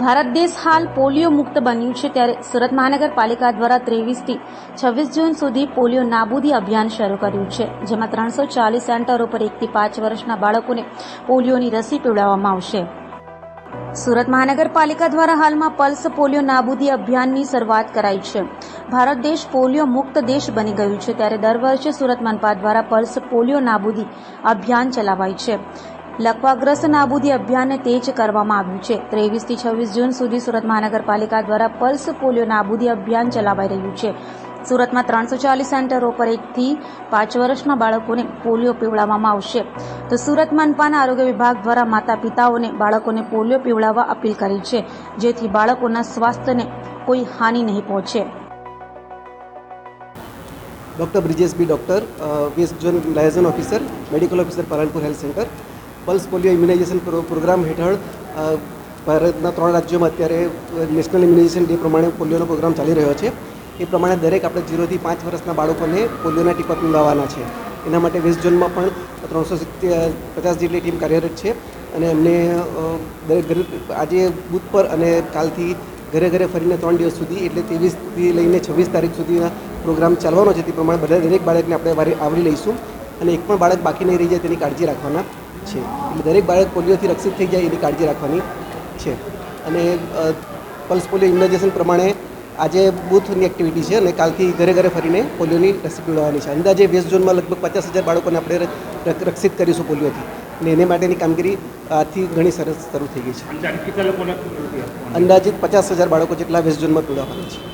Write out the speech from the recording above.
ભારત દેશ હાલ પોલિયો મુક્ત બન્યું છે ત્યારે સુરત મહાનગરપાલિકા દ્વારા ત્રેવીસથી છવ્વીસ જૂન સુધી પોલિયો નાબૂદી અભિયાન શરૂ કર્યું છે, જેમાં ત્રણસો ચાલીસ સેન્ટરો પર એકથી પાંચ વર્ષના બાળકોને પોલિયોની રસી પીવડાવવામાં આવશે. સુરત મહાનગરપાલિકા દ્વારા હાલમાં પલ્સ પોલિયો નાબૂદી અભિયાનની શરૂઆત કરાઈ છે. ભારત દેશ પોલિયો મુક્ત દેશ બની ગયું છે ત્યારે દર વર્ષે સુરત મનપા દ્વારા પલ્સ પોલિયો નાબૂદી અભિયાન ચલાવાય છે. લકવાગ્રસ્ત નાબૂદી અભિયાનને તેજ કરવામાં આવ્યું છે. ત્રેવીસથી છવ્વીસ જૂન સુધી સુરત મહાનગરપાલિકા દ્વારા પલ્સ પોલિયો નાબૂદી અભિયાન ચલાવાઈ રહ્યું છે. સુરતમાં ત્રણસો ચાલીસ સેન્ટરો પર એકથી પાંચ વર્ષના બાળકોને પોલિયો પીવડાવવામાં આવશે. તો સુરત મનપાના આરોગ્ય વિભાગ દ્વારા માતા પિતાઓને બાળકોને પોલિયો પીવડાવવા અપીલ કરી છે, જેથી બાળકોના સ્વાસ્થ્યને કોઈ હાનિ નહીં પહોંચે. Doctor Brijesh B doctor west zone liaison officer, medical officer Palanpur health centre. Pulse polio immunisation programme હેઠળ ભારતના ત્રણ રાજ્યોમાં અત્યારે નેશનલ ઇમ્યુનાઇઝેશન ડે પ્રમાણે પોલિયોનો પ્રોગ્રામ ચાલી રહ્યો છે. એ પ્રમાણે દરેક આપણે ઝીરોથી પાંચ વર્ષના બાળકોને પોલિયોના ટીપા પીવડાવવાના છે. એના માટે વેસ્ટ ઝોનમાં પણ ત્રણસો પચાસ જેટલી ટીમ કાર્યરત છે અને એમને દરેક ઘરે, આજે બુથ પર અને કાલથી ઘરે ઘરે ફરીને ત્રણ દિવસ સુધી, એટલે ત્રેવીસથી લઈને છવ્વીસ તારીખ સુધીના પ્રોગ્રામ ચાલવાનો છે. તે પ્રમાણે બધા દરેક બાળકને આપણે વારે- આવરી લઈશું અને એક પણ બાળક બાકી નહીં રહી જાય તેની કાળજી રાખવાના. છે. એટલે દરેક બાળક પોલિયોથી રક્ષિત થઈ જાય એની કાળજી રાખવાની છે. અને પલ્સ પોલિયો ઇમ્યુનાઇઝેશન પ્રમાણે આજે બૂથની એક્ટિવિટી છે અને કાલથી ઘરે ઘરે ફરીને પોલિયોની રસી પીવડાવવાની છે. અંદાજે વેસ્ટ ઝોનમાં લગભગ પચાસ હજાર બાળકોને આપણે રક્ષિત કરીશું પોલિયોથી. અને એને માટેની કામગીરી આથી ઘણી સરસ શરૂ થઈ ગઈ છે? અંદાજિત પચાસ હજાર બાળકો જેટલા વેસ્ટ ઝોનમાં પીવડાવવાના છે.